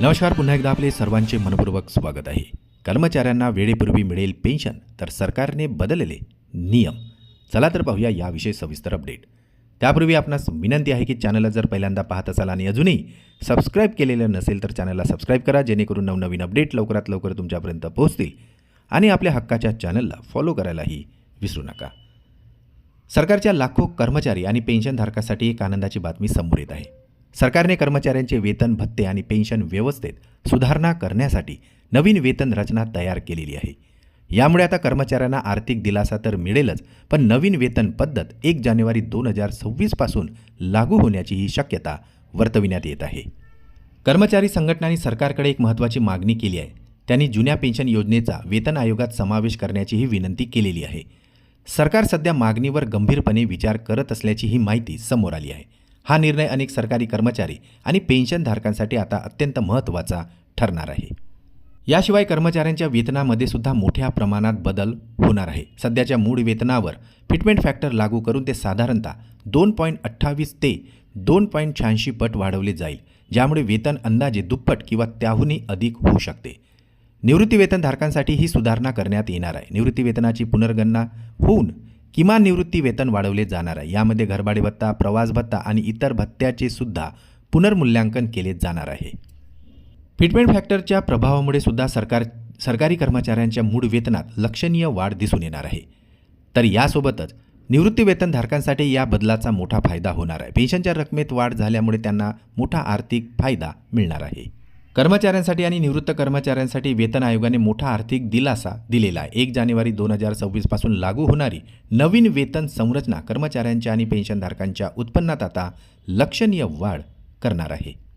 नमस्कार पुन्हा एकदा आपले सर्वांचे मनपूर्वक स्वागत आहे. कर्मचाऱ्यांना वेळेपूर्वी मिळेल पेन्शन तर सरकारने बदलले नियम. चला तर पाहूया याविषयी सविस्तर अपडेट. त्यापूर्वी आपणास विनंती आहे की चॅनलला जर पहिल्यांदा पाहत असाल आणि अजूनही सबस्क्राईब केलेलं नसेल तर चॅनलला सबस्क्राईब करा जेणेकरून नवनवीन अपडेट लवकरात लवकर तुमच्यापर्यंत पोहोचतील. आणि आपल्या हक्काच्या चॅनलला फॉलो करायलाही विसरू नका. सरकारच्या लाखो कर्मचारी आणि पेन्शनधारकासाठी एक आनंदाची बातमी समोर येत आहे. सरकारने कर्मचाऱ्यांचे वेतन भत्ते आणि पेन्शन व्यवस्थेत सुधारणा करण्यासाठी नवीन वेतन रचना तयार केलेली आहे. यामुळे आता कर्मचाऱ्यांना आर्थिक दिलासा तर मिळेलच पण नवीन वेतन पद्धत एक जानेवारी दोन हजार सव्वीसपासून लागू होण्याची ही शक्यता वर्तविण्यात येत आहे. कर्मचारी संघटनांनी सरकारकडे एक महत्त्वाची मागणी केली आहे. त्यांनी जुन्या पेन्शन योजनेचा वेतन आयोगात समावेश करण्याचीही विनंती केलेली आहे. सरकार सध्या मागणीवर गंभीरपणे विचार करत असल्याची ही माहिती समोर आली आहे. हा निर्णय अनेक सरकारी कर्मचारी आणि पेन्शनधारकांसाठी आता अत्यंत महत्त्वाचा ठरणार आहे. याशिवाय कर्मचाऱ्यांच्या वेतनामध्ये सुद्धा मोठ्या प्रमाणात बदल होणार आहे. सध्याच्या मूळ वेतनावर फिटमेंट फॅक्टर लागू करून ते साधारणतः दोन पॉईंट अठ्ठावीस ते दोन पॉईंट शहाऐंशी पट वाढवले जाईल ज्यामुळे वेतन अंदाजे दुप्पट किंवा त्याहूनही अधिक होऊ शकते. निवृत्तीवेतनधारकांसाठी ही सुधारणा करण्यात येणार आहे. निवृत्तीवेतनाची पुनर्गणना होऊन किमान निवृत्ती वेतन वाढवले जाणार आहे. यामध्ये घरभाडे भत्ता प्रवास भत्ता आणि इतर भत्त्याचे सुद्धा पुनर्मूल्यांकन केले जाणार आहे. फिटमेंट फॅक्टरच्या प्रभावामुळे सुद्धा सरकार सरकारी कर्मचाऱ्यांच्या मूळ वेतनात लक्षणीय वाढ दिसून येणार आहे. तर यासोबतच निवृत्ती वेतनधारकांसाठी या बदलाचा मोठा फायदा होणार आहे. पेन्शनच्या रकमेत वाढ झाल्यामुळे त्यांना मोठा आर्थिक फायदा मिळणार आहे. कर्मचाऱ्यांसाठी आणि निवृत्त कर्मचाऱ्यांसाठी वेतन आयोगाने मोठा आर्थिक दिलासा दिलेला आहे. एक जानेवारी दोन हजार सव्वीसपासून लागू होणारी नवीन वेतन संरचना कर्मचाऱ्यांच्या आणि पेन्शनधारकांच्या उत्पन्नात आता लक्षणीय वाढ करणार आहे.